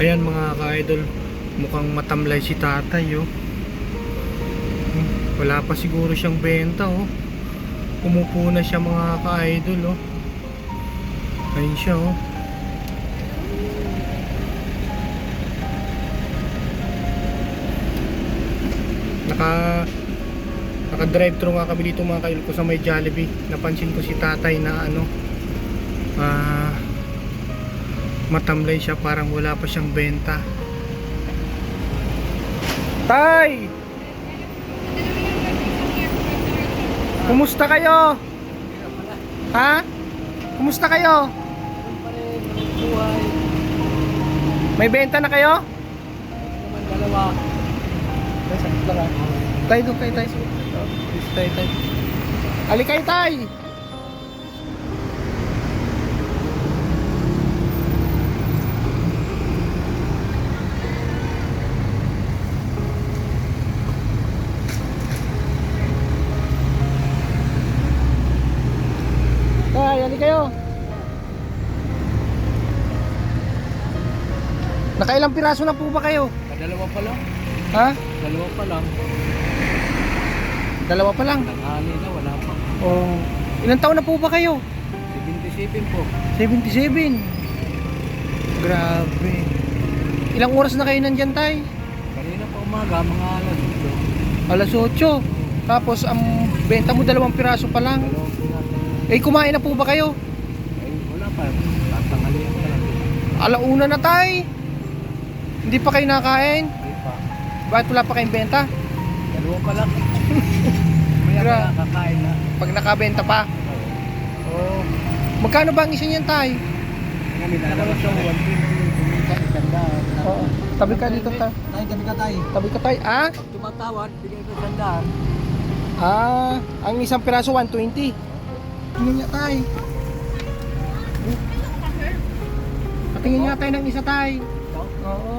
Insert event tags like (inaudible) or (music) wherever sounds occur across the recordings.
Ayan mga ka-idol, mukhang matamlay si tatay oh. Hmm, Wala pa siguro siyang benta oh. Umupo na siya mga ka-idol oh. Ayun siya oh. Naka Naka drive thru nga kami dito mga ka-idol ko sa may Jollibee. Napansin ko si tatay na ano ah matamlay siya parang wala pa siyang benta Tay! Kumusta kayo? Ha? Kumusta kayo? May benta na kayo? dalawa. Tay, doon kayo tay. Tay, tay. Ali kayo tay! Kayo. Nakailang piraso na po ba kayo? Kadalawa pa lang. Ha? Dalawa pa lang. Dalawa pa lang. Tanghali na, wala pa. Oh. Ilang taon na po ba kayo? 77 po. 77. Grabe. Ilang oras na kayo nandyan, tay? Kanina pa umaga, mga alas dito. Alas 8. Tapos ang benta mo dalawang piraso pa lang. Dalawang. Eh, kumain na po ba kayo? Ay, wala pa. Tatanghalian pa lang. Alauna na, tay. Hindi pa kayo nakain? Hindi pa. Bakit wala pa kayong benta? Dalawa pa lang. (laughs) Maya Gra- maya kakain na. Pag nakabenta pa. Oh. Magkano ba ang isa niyan, tay? Kami na naman sa 120. Kumita, isandaan. Oo. Tabi ka dito, tay. Tay, gabi ka tay. Tabi ka, tay. Ah? Tumatawad, bigay ko isandaan. Ah, ang isang piraso 120. Tingin niya tay. Patingin nga tayo ng isa tay. Ito? Oo.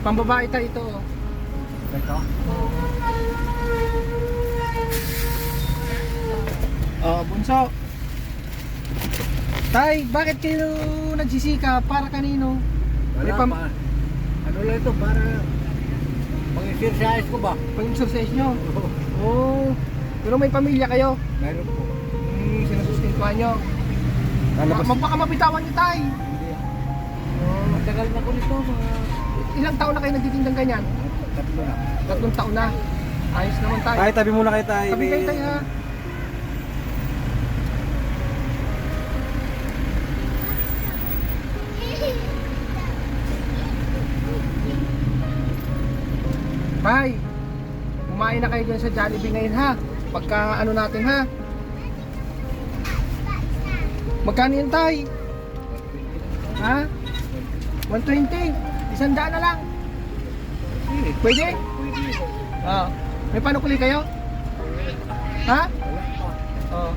Pambabae tayo ito. Ito? Oh, bunso. Tay, bakit kayo nagsisika? Para kanino? Wala pam- pa. Ano lang ito, para pang-exercise ko ba? Pang-exercise nyo? Oo. Oo. Pero may pamilya kayo? Meron po. Sinasustentuhan nyo. Lalabas. Ma- baka mabitawan nyo tay. Hindi ah. Matagal na ko nito, mga Ilang taon na kayo nagtitindang ganyan? tatlo na. Tatlong taon na. Ayos naman tayo. Tay, tabi muna kayo tayo. Tabi kayo tayo ha. Tay, kumain na kayo dyan sa Jollibee ngayon ha. Pagka ano natin ha. Magkano yan tay? Ha? 120. Isang daan na lang. Pwede. Pwede? Pwede. Oo. May panukuli kayo? Ha? Oo.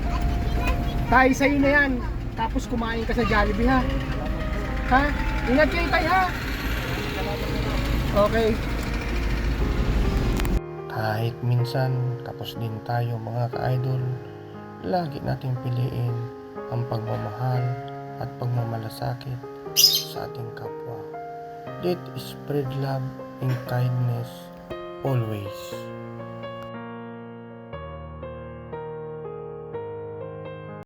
Tay, sa'yo na yan. Tapos kumain ka sa Jollibee ha. Ha? Ingat kayo tay ha. Okay. Kahit minsan tapos din tayo mga ka-idol, lagi nating piliin ang pagmamahal at pagmamalasakit sa ating kapwa. Let spread love and kindness always.